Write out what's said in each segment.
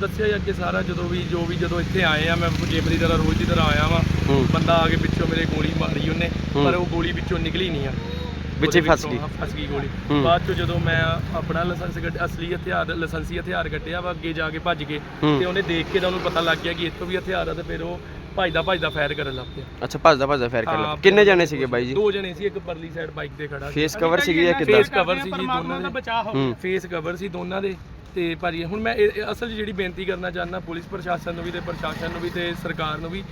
ਦੱਸਿਆ ਹੀ ਅੱਗੇ ਸਾਰਾ ਜਦੋਂ ਵੀ ਜੋ ਵੀ ਜਦੋਂ ਇੱਥੇ ਆਏ ਆ ਮੈਂ ਜੇਬ ਦੀ ਤਰ੍ਹਾਂ ਰੋਜ਼ ਦੀ ਤਰ੍ਹਾਂ ਆਇਆ ਵਾਂ ਹੂੰ। ਬੰਦਾ ਆ ਕੇ ਪਿੱਛੋਂ ਮੇਰੇ ਗੋਲੀ ਮਾਰੀ ਉਹਨੇ ਹੂੰ। ਪਰ ਉਹ ਗੋਲੀ ਵਿੱਚੋਂ ਨਿਕਲੀ ਨਹੀਂ ਆ। ਵਿੱਚੇ ਉਹਦੇ ਫਸ ਵਿੱਚੋਂ, ਗਈ ਹਾਂ, ਫਸ ਗਈ ਗੋਲੀ। ਹੂੰ। ਬਾਅਦ ਚ ਜਦੋਂ ਮੈਂ ਆਪਣਾ ਲਾਇਸੈਂਸ ਕੱਢ ਅਸਲੀ ਹਥਿਆਰ ਲਾਇਸੈਂਸੀ ਹਥਿਆਰ ਕੱਢਿਆ ਵਾ ਅੱਗੇ ਜਾ ਕੇ ਭੱਜ ਕੇ ਹੂੰ। ਤੇ ਉਹਨੇ ਦੇਖ ਕੇ ਤਾਂ ਉਹਨੂੰ ਪਤਾ ਲੱਗ ਗਿਆ ਕਿ ਇੱਥੋਂ ਵੀ ਹਥਿਆਰ ਆ ਤੇ ਫਿਰ ਉਹ ਭੱਜਦਾ ਭੱਜਦਾ ਫਾਇਰ ਕਰਨ ਲੱਗ ਪਿਆ। ਅੱਛਾ ਭੱਜਦਾ ਭੱਜਦਾ ਫੇਰ ਕਰ ਹਾਂ, ਲਿਆ ਕਿੰਨੇ ਜਾਣੇ ਸੀਗੇ ਬਾਈ ਜੀ? ਦੋ ਜਣੇ ਸੀ ਇੱਕ ਪਰਲੀ ਸਾਈਡ ਬਾਈਕ ਤੇ ਖੜਾ ਸੀ। ਫੇਸ ਕਵਰ ਸੀਗੀ ਜਾਂ ਕਿੱਦਾਂ? ਫੇਸ ਕਵਰ ਸੀ ਜੀ ਦੋਨਾਂ ਦੇ। ਹੂੰ। ਫੇਸ ਕਵਰ ਸੀ ਦੋਨਾਂ ਦੇ। ਤੇ ਭਾਜੀ, ਹੁਣ ਮੈਂ ਇਹ- ਇਹ ਅਸਲ 'ਚ ਜਿਹੜੀ ਬੇਨਤੀ ਕਰਨਾ ਚਾਹੁੰਦਾ ਪੁਲਿਸ ਪ੍ਰਸ਼ਾਸਨ ਨੂੰ ਵੀ ਤੇ ਪ੍ਰਸ਼ਾਸਨ ਨੂੰ ਵੀ ਤੇ ਸਰਕਾਰ ਨੂੰ ਵੀ,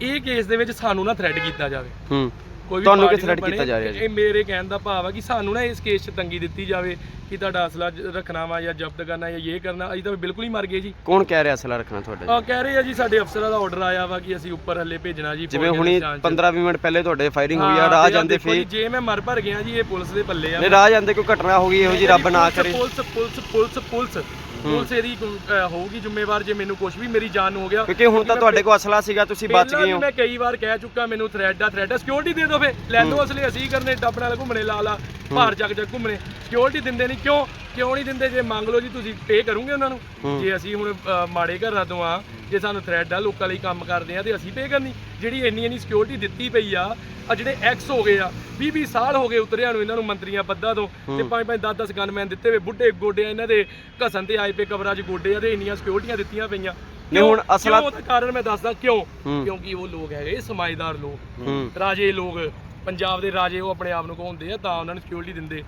ਇਹ ਕੇਸ ਦੇ ਵਿੱਚ ਸਾਨੂੰ ਨਾ ਥ੍ਰੈਡ ਕੀਤਾ ਜਾਵੇ। ਹੂੰ। ਕੋਈ ਵੀ ਤੁਹਾਨੂੰ party threat ਨਾ ਬਣੇ, ਕੀਤਾ ਜਾ ਰਿਹਾ ਜੀ? ਇਹ ਮੇਰੇ ਕਹਿਣ ਦਾ ਭਾਵ ਆ ਕਿ ਸਾਨੂੰ ਨਾ ਇਸ ਕੇਸ 'ਚ ਤੰਗੀ ਦਿੱਤੀ ਜਾਵੇ ਕਿ ਤੁਹਾਡਾ ਅਸਲਾ ਜ- ਰੱਖਣਾ ਵਾ ਜਾਂ ਜ਼ਬਤ ਕਰਨਾ ਜਾਂ ਇਹ ਕਰਨਾ ਅਸੀਂ ਤਾਂ ਬਿਲਕੁਲ ਹੀ ਮਰ ਗਏ ਜੀ। ਕੌਣ ਕਹਿ ਰਿਹਾ ਅਸਲਾ ਰੱਖਣਾ ਤੁਹਾਡਾ ਆ ਕਹਿ ਰਹੇ ਆ ਜੀ ਸਾਡੇ ਅਫਸਰਾਂ ਦਾ ਆਰਡਰ ਆਇਆ ਵਾ ਕਿ ਅਸੀਂ ਉੱਪਰ ਹੱਲੇ ਭੇਜਣਾ ਜੀ ਜਿਵੇਂ ਫੌਜ ਦੇ ਹੁਣੀ ਨਿਸ਼ਾਨ 'ਚ। 15-20 ਮਿੰਟ ਪਹਿਲੇ ਤੁਹਾਡੇ ਫਾਇਰਿੰਗ ਹੋਈ ਆ ਹਾਂ, ਰਾਹ ਤੇ ਜਾਂਦੇ ਦੇਖੋ ਜੀ, ਫੇਰ। ਜੇ ਮੈਂ ਮਰ ਭਰ ਗਿਆ ਜੀ ਇਹ ਪੁਲਿਸ ਦੇ ਪੱਲੇ ਆ। ਨੇ ਰਾਹ ਜਾਂਦੇ ਕੋਈ ਘਟਨਾ ਹੋ ਗਈ ਇਹੋ ਜੀ ਰੱਬ ਨਾ ਕਰੇ। Police police police police. Police ਇਹਦੀ ਅਹ, ਹੋਊਗੀ ਜ਼ਿੰਮੇਵਾਰ ਜੇ ਮੈਨੂੰ ਕੁਝ ਵੀ ਮੇਰੀ ਜਾਨ ਨੂੰ ਹੋ ਗਿਆ। ਕਿਉਂਕਿ ਹੁਣ ਤਾਂ ਤੁਹਾਡੇ ਕੋਲ ਅਸਲਾ ਸੀਗਾ ਤੁਸੀਂ ਬਚ ਪਹਿਲਾਂ ਗਏ ਵੀ ਹੋ। ਮੈਂ ਕਈ ਵਾਰ ਕਹਿ ਚੁੱਕਾ ਮੈਨੂੰ ਥ੍ਰੈਡ ਆ ਥ੍ਰੈਡ ਆ। ਸਿਕਿਉਰਿਟੀ ਦੇ ਦਿਓ ਫੇ ਲੈ ਦੋ ਅਸਲੇ ਅਸੀਂ ਕਰਨੇ ਟੱਪ ਨਾਲ ਘੁੰਮਣੇ ਲਾ ਲਾ ਭਾਰ ਚੱਕ ਚੱਕ ਘੁੰਮਣੇ। ਸਿਕਿਉਰਿਟੀ ਦਿੰਦੇ ਨਹੀਂ ਕਿਉਂ? ਕਿਉਂ ਨਹੀਂ ਦਿੰਦੇ? ਜੇ ਮੰਗ ਲਓ ਜੀ ਤੁਸੀਂ ਪੇ ਕਰੋਗੇ ਉਹਨਾਂ ਨੂੰ। ਜੇ ਅਸੀਂ ਹੁਣ ਅਹ, ਮਾੜੇ ਘਰਾਂ ਤੋਂ ਆ ਜੇ ਸਾਨੂੰ ਥ੍ਰੈਡ ਆ ਲੋਕਾਂ ਲਈ ਕੰਮ ਕਰਦੇ ਆ ਤੇ ਅਸੀਂ ਪੇ ਕਰਨੀ। ਜਿਹੜੀ ਇੰਨੀ ਇੰਨੀ ਸਿਕਿਉਰਿਟੀ ਦਿੱਤੀ ਪਈ ਆ ਆ ਜਿਹੜੇ ਐਕਸ ਹੋ ਗਏ ਆ 20 20 ਸਾਲ ਹੋ ਗਏ ਉਤਰਿਆਂ ਨੂੰ ਇਹਨਾਂ ਨੂੰ ਮੰਤਰੀਆਂ ਪੱਦਾਂ ਤੋਂ ਤੇ ਪੰਜ ਪੰਜ 10 10 ਗਨਮੈਨ ਦਿੱਤੇ ਵੇ ਬੁੱਢੇ ਗੋਡੇ ਇਹਨਾਂ ਦੇ ਘਸਨ ਤੇ ਆਏ ਪੇ ਕਵਰਾਂ 'ਚ ਗੋਡੇ ਆ ਤੇ ਇੰਨੀਆਂ ਸਿਕਿਉਰਿਟੀਆਂ ਦਿੱਤੀਆਂ ਪਈਆਂ। ਨਹੀਂ, ਹੁਣ? ਅਸਲਾ-? ਉਹਦਾ ਕਾਰਨ ਮੈਂ ਦੱਸਦਾ ਕਿਉਂ। ਕਿਉਂਕਿ ਉਹ ਲੋਕ ਹੈਗੇ ਸਮਾਜਦਾਰ ਲੋਕ। ਰਾਜੇ ਲੋਕ ਪੰਜਾਬ ਦੇ ਰਾਜੇ ਉਹ ਆਪਣੇ ਆਪ ਨੂੰ ਕਹਾਉਂਦੇ ਆ ਤਾਂ ਉਹਨਾਂ ਨੂੰ ਸਿਕਿਉਰਿਟੀ ਦਿੰਦੇ।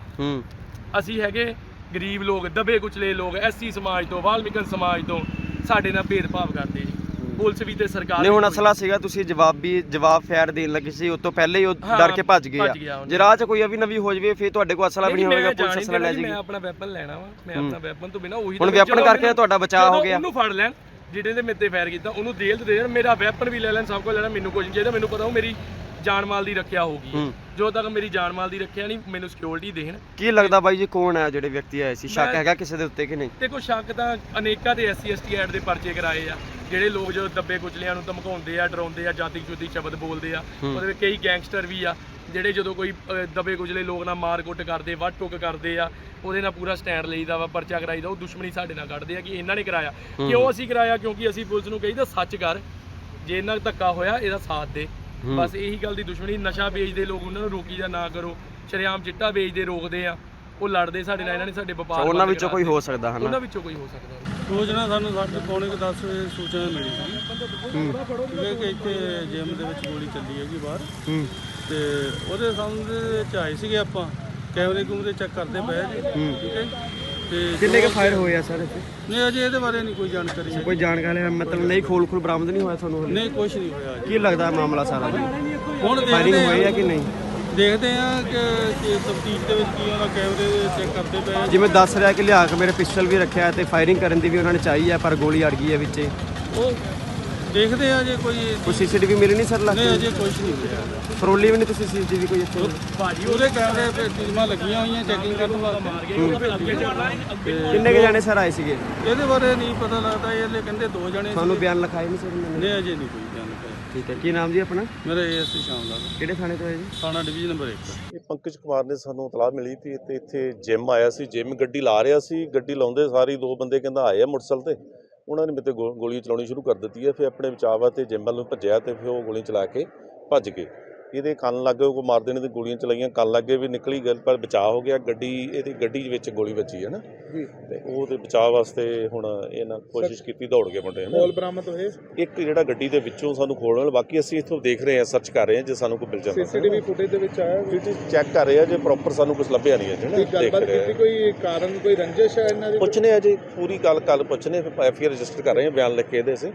ਅਸੀਂ ਹੈਗੇ ਗਰੀਬ ਲੋਕ ਦਬੇ ਕੁਚਲੇ ਲੋਕ ਐਸਸੀ ਸਮਾਜ ਤੋਂ ਵਾਲਮੀਕਨ ਸਮਾਜ ਤੋਂ। ਸਾਡੇ ਨਾਲ ਭੇਦਭਾਵ ਕਰਦੇ ਜੀ। ਪੁਲਿਸ ਵੀ ਤੇ ਸਰਕਾਰ ਨਹੀਂ ਹੁਣ ਅਸਲਾ ਸੀਗਾ ਤੁਸੀਂ ਜਵਾਬ ਵੀ ਜਵਾਬ ਫੈਰ ਦੇਣ ਲੱਗੇ ਸੀ ਉਸ ਤੋਂ ਪਹਿਲੇ ਹੀ ਉਹ ਹਾਂ, ਡਰ ਕੇ ਭੱਜ ਗਏ ਗਿਆ ਆ ਉਹਨੇ। ਜੇ ਰਾਹ 'ਚ ਕੋਈ ਅਵੀ ਨਵੀ ਹੋ ਜਵੇ ਫਿਰ ਤੁਹਾਡੇ ਕੋਲ ਅਸਲਾ ਵੀ ਨਹੀਂ ਮੈਂ ਹੋਵੇਗਾ ਜਾਣ ਪੁਲਿਸ ਹੀ ਅਸਲਾ ਦੇਣਾ ਲੈ ਜੀ, ਜਾਏਗੀ ਮੈਂ ਆਪਣਾ ਵੈਪਨ ਲੈਣਾ ਵਾ। ਮੈਂ ਆਪਣਾ ਵੈਪਨ ਤੋਂ ਬਿਨਾ ਉਹੀ ਹੁਣ ਤਾਂ ਜਦੋਂ ਕਰਕੇ ਮੈਨੂੰ- ਤੁਹਾਡਾ ਬਚਾਅ ਹੋ ਜਦੋਂ ਗਿਆ। ਉਹਨੂੰ ਫੜ ਲੈਣ ਜਿਹੜੇ ਦੇ ਮੇਰੇ ਤੇ ਫਾਇਰ ਕੀਤਾ ਉਹਨੂੰ ਜੇਲ੍ਹ 'ਚ ਦੇ ਦੇਣ। ਮੇਰਾ ਵੈਪਨ ਵੀ ਲੈ ਲੈਣ ਸਭ ਕੁਝ ਲੈਣਾ। ਮੈਨੂੰ ਕੁਝ ਨਹੀਂ ਚਾਹੀਦਾ ਮੈਨੂੰ ਪਤਾ ਉਹ ਮੇਰੀ ਜਾਨ ਮਾਲ ਦੀ ਰੱਖਿਆ ਹੋਊਗੀ ਹੂੰ। ਜੋ ਤੱਕ ਮੇਰੀ ਜਾਨ ਮਾਲ ਦੀ ਰੱਖਿਆ ਨਹੀਂ ਮੈਨੂੰ ਸਿਕਿਉਰਿਟੀ ਦੇਣ। ਕੀ ਲੱਗਦਾ ਬਾਈ ਜੀ ਕੌਣ ਹੈ ਜਿਹੜੇ ਵਿਅਕਤੀ ਆਏ ਸੀ? ਸ਼ੱਕ ਮੈਂ- ਹੈਗਾ ਕਿਸੇ ਦੇ ਉੱਤੇ ਕਿ ਨਹੀਂ? ਤੇ ਕੋਈ ਸ਼ੱਕ ਤਾਂ ਅਨੇਕਾਂ ਤੇ ਐਸਸੀ ਐਸਟੀ ਐਡ ਦੇ ਪਰਚੇ ਕਰਾਏ ਆ। ਜਿਹੜੇ ਲੋਕ ਜਦੋਂ ਦੱਬੇ ਕੁਚਲਿਆਂ ਨੂੰ ਧਮਕਾਉਂਦੇ ਆ ਡਰਾਉਂਦੇ ਆ ਜਾਤੀ ਚੁਤੀ ਸ਼ਬਦ ਬੋਲਦੇ ਆ ਉਹਦੇ ਵਿੱਚ ਕਈ ਗੈਂਗਸਟਰ ਵੀ ਆ ਜਿਹੜੇ ਜਦੋਂ ਕੋਈ ਅਹ, ਦੱਬੇ ਕੁਚਲੇ ਲੋਕ ਨਾਲ ਮਾਰ ਕੁੱਟ ਕਰਦੇ ਵੱਢ ਟੁੱਕ ਕਰਦੇ ਆ ਉਹਦੇ ਨਾਲ ਪੂਰਾ ਸਟੈਂਡ ਲਈਦਾ ਵਾ ਪਰਚਾ ਕਰਾਈਦਾ ਉਹ ਦੁਸ਼ਮਣੀ ਸਾਡੇ ਨਾਲ ਕੱਢਦੇ ਆ ਕਿ ਇਹਨਾਂ ਨੇ ਕਰਾਇਆ। ਕਿਉਂ ਅਸੀਂ ਕਰਾਇਆ? ਕਿਉਂਕਿ ਅਸੀਂ ਪੁਲਿਸ ਨੂੰ ਕਹੀਦਾ ਸੱਚ ਕਰ ਜੇ ਇਹਨਾਂ ਧੱਕਾ ਹੋਇਆ ਇਹਦਾ ਸਾਥ ਦੇ। ਬਸ ਇਹੀ ਗੱਲ ਦੀ ਦੁਸ਼ਮਣੀ ਨਸ਼ਾ ਵੇਚਦੇ ਲੋਕ ਉਹਨਾਂ ਨੂੰ ਰੋਕੀ ਜਾਂ ਨਾ ਕਰੋ। ਸ਼ਰੇਆਮ ਚਿੱਟਾ ਵੇਚਦੇ ਰੋਕਦੇ ਆ। ਉਹ ਲੜਦੇ ਸਾਡੇ ਨਾਲ ਇਹਨਾਂ ਨੇ ਸਾਡੇ ਵਪਾਰ ਉਹਨਾਂ ਵਿੱਚੋਂ ਕੋਈ। ਹੋ ਸਕਦਾ ਹਨਾ? ਉਹਨਾਂ ਵਿੱਚੋਂ ਕੋਈ ਹੋ ਸਕਦਾ। ਸੂਚਨਾ ਸਾਨੂੰ ਸਾਡੇ ਪੌਣੇ ਕੁ 10 ਵਜੇ ਸੂਚਨਾ ਮਿਲੀ ਸੀ। ਕਿ ਇੱਥੇ ਜਿਮ ਦੇ ਵਿੱਚ ਗੋਲੀ ਚੱਲੀ ਹੈਗੀ ਬਾਹਰ। ਹੂੰ। ਤੇ ਉਹਦੇ ਸੰਬੰਧ ਦੇ ਵਿੱਚ ਆਏ ਸੀਗੇ ਆਪਾਂ ਕੈਮਰੇ ਕੂਮਰੇ ਚੈੱਕ ਕਰਦੇ ਪਏ ਜੀ। ਠੀਕ ਹੈ ਤੇ ਕਿੰਨੇ ਕੇ ਫਾਇਰ ਹੋਏ ਆ ਸਰ ਇੱਥੇ? ਨਹੀਂ ਅਜੇ ਇਹਦੇ ਬਾਰੇ ਨਹੀਂ ਕੋਈ ਜਾਣਕਾਰੀ ਹੈ ਕੋਈ ਜਾਣਕਾਰੀ ਹੈ? ਮਤਲਬ ਨਹੀਂ ਖੋਲ ਖੋਲ ਬਰਾਮਦ ਨਹੀਂ ਹੋਇਆ ਤੁਹਾਨੂੰ ਹਲੇ? ਨਹੀਂ ਕੁਝ ਨਹੀਂ ਹੋਇਆ ਜੀ। ਕੀ ਲੱਗਦਾ ਮਾਮਲਾ ਸਾਰਾ ਹੁਣ ਫਾਇਰਿੰਗ ਦੇਖਦੇ ਹੋਈ ਆ ਕਿ ਨਹੀਂ? ਦੇਖਦੇ ਆ ਕਿ ਤਫਤੀਸ਼ ਦੇ ਵਿੱਚ ਕੀ ਉਹਨਾਂ ਕੈਮਰੇ ਚੈੱਕ ਕਰਦੇ ਪਏ ਆ। ਜਿਵੇਂ ਦੱਸ ਰਿਹਾ ਕਿ ਲਿਆ ਕੇ ਮੇਰੇ ਪਿਸਟਲ ਵੀ ਰੱਖਿਆ ਤੇ ਫਾਇਰਿੰਗ ਕਰਨ ਦੀ ਵੀ ਉਹਨਾਂ ਨੇ ਚਾਹੀ ਹੈ ਪਰ ਗੋਲੀ ਅੜ ਗਈ ਹੈ ਵਿੱਚੇ। ਉਹ ਦੇਖਦੇ ਆ ਜੇ ਕੋਈ ਕੋਈ ਸੀਸੀਟੀਵੀ ਮਿਲੀ ਨਹੀਂ ਸਰ ਨਹੀਂ ਅਜੇ ਕੁਝ ਨਹੀਂ ਹੋਇਆ ਫਰੋਲੀ ਵੀ ਨਹੀਂ ਤੁਸੀਂ ਸੀਸੀਟੀਵੀ ਕੋਈ ਇੱਥੇ? ਭਾਜੀ ਉਹਦੇ ਕੈਮਰੇ ਤੇ ਟੀਮਾਂ ਲੱਗੀਆਂ ਹੋਈਆਂ ਚੈਕਿੰਗ ਕਰਨ ਵਾਸਤੇ। ਕਿੰਨੇ ਕੇ ਜਾਣੇ ਸਰ ਆਏ ਸੀਗੇ? ਇਹਦੇ ਬਾਰੇ ਨਹੀਂ ਪਤਾ ਲੱਗਦਾ ਇਹ ਲੈ ਕਹਿੰਦੇ ਦੋ ਜਣੇ ਤੁਹਾਨੂੰ ਬਿਆਨ ਲਿਖਾਏ ਨਹੀਂ ਸਰ ਇਹਨਾਂ ਨੇ ਨੇ ਅਜੇ ਨਹੀਂ ਕੋਈ ਜਾਣਕਾਰੀ ਠੀਕ ਹੈ ਕੀ ਨਾਮ ਜੀ ਆਪਣਾ? ਮੇਰਾ ਏਐਸਸੀ ਸ਼ਾਮ ਲਾਲ। ਕਿਹੜੇ ਥਾਣੇ ਤੋਂ ਹੈ ਜੀ? ਥਾਣਾ ਡਿਵੀਜ਼ਨ ਨੰਬਰ 1 ਇਹ ਪੰਕਜ ਕੁਮਾਰ ਨੇ ਸਾਨੂੰ ਇਤਲਾਹ ਮਿਲੀ ਸੀ ਤੇ ਇੱਥੇ ਜਿਮ ਆਇਆ ਸੀ ਜਿਮ ਗੱਡੀ ਲਾ ਰਿਹਾ ਸੀ ਗੱਡੀ ਲਾਉਂਦੇ ਸਾਰੀ ਦੋ ਬੰਦੇ ਕਹਿੰਦਾ ਆਏ ਆ ਮੋਟਰਸਾਈਕਲ ਤੇ। ਉਹਨਾਂ ਨੇ ਮੇਰੇ ਤੇ ਗੋ- ਗੋਲੀ ਚਲਾਉਣੀ ਸ਼ੁਰੂ ਕਰ ਦਿੱਤੀ ਹੈ ਫਿਰ ਆਪਣੇ ਬਚਾਅ ਵਾਸਤੇ ਜਿਮ ਵੱਲ ਨੂੰ ਭੱਜਿਆ ਤੇ ਫਿਰ ਉਹ ਗੋਲੀ ਚਲਾ ਕੇ ਭੱਜ ਗਏ। ਇਹਦੇ ਕੰਨ ਲੱਗੇ ਉਹ ਮਾਰ ਦੇਣੇ ਦੀ ਗੋਲੀਆਂ ਚਲਾਈਆਂ ਕੰਨ ਲੱਗੇ ਵੀ ਨਿਕਲੀ ਗੱਲ ਪਰ ਬਚਾਅ ਹੋ ਗਿਆ ਗੱਡੀ ਇਹਦੀ ਗੱਡੀ ਵਿੱਚ ਗੋਲੀ ਵੱਜੀ ਹੈ ਨਾ। ਤੇ ਉਹ ਤੇ ਬਚਾਅ ਵਾਸਤੇ ਹੁਣ ਇਹਨਾਂ ਕੋਸ਼ਿਸ਼ ਕੀਤੀ ਦੌੜ ਗਏ ਮੁੰਡੇ ਨੇ। ਬਰਾਮਦ ਹੋਏ? ਇੱਕ ਜਿਹੜਾ ਗੱਡੀ ਦੇ ਵਿੱਚੋਂ ਸਾਨੂੰ ਖੋਲਣ ਬਾਕੀ ਅਸੀਂ ਇੱਥੋਂ ਦੇਖ ਰਹੇ ਹਾਂ ਸਰਚ ਕਰ ਰਹੇ ਹਾਂ ਜੇ ਸਾਨੂੰ ਕੋਈ ਮਿਲ ਜਾਂਦਾ ਸੀਸੀਟੀਵੀ ਫੁਟੇਜ ਦੇ ਵਿੱਚ ਆਇਆ ਚੈੱਕ ਕਰ ਰਹੇ ਆ ਜੇ ਪ੍ਰੋਪਰ ਸਾਨੂੰ ਕੁਝ ਲੱਭਿਆ ਨਹੀਂ ਹੈ ਜਿਹੜਾ ਦੇਖ ਰਹੇ ਆ ਕੋਈ ਕਾਰਨ ਕੋਈ ਰੰਜਿਸ਼ ਹੈ ਇਹਨਾਂ ਦੀ ਪੁੱਛਨੇ ਆ ਜੀ ਪੂਰੀ ਗੱਲ ਕੱਲ ਪੁੱਛਨੇ ਫਿਰ ਐਫਆਈਆਰ ਰਜਿਸਟਰ ਕਰ ਰਹੇ ਆ ਬਿਆਨ ਲਿਖ ਕੇ ਇਹਦੇ ਅਸੀਂ।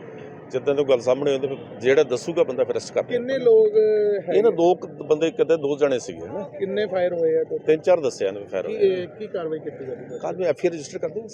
ਜਿੱਦਾਂ ਤੋਂ ਗੱਲ ਸਾਹਮਣੇ ਆਉਂਦੀ ਜਿਹੜਾ ਦੱਸੂਗਾ ਬੰਦਾ ਫਿਰ ਅਰੈਸਟ ਕਰ ਕਿੰਨੇ ਲੋਕ ਇਹਨਾਂ ਦੋ ਕੁ ਬੰਦੇ ਕਿਤੇ ਦੋ ਜਣੇ ਸੀਗੇ ਨਾ। ਕਿੰਨੇ ਫਾਇਰ ਹੋਏ ਆ ਤਿੰਨ ਚਾਰ ਦੱਸਿਆ ਨੇ ਫੈਰ ਕੀ ਕਾਰਵਾਈ ਕੀਤੀ ਜਾਵੇਗੀ ਕੱਲ ਵੀ ਐਫਆਈਆਰ ਰਜਿਸਟਰ ਕਰਦੇ ਹਾਂ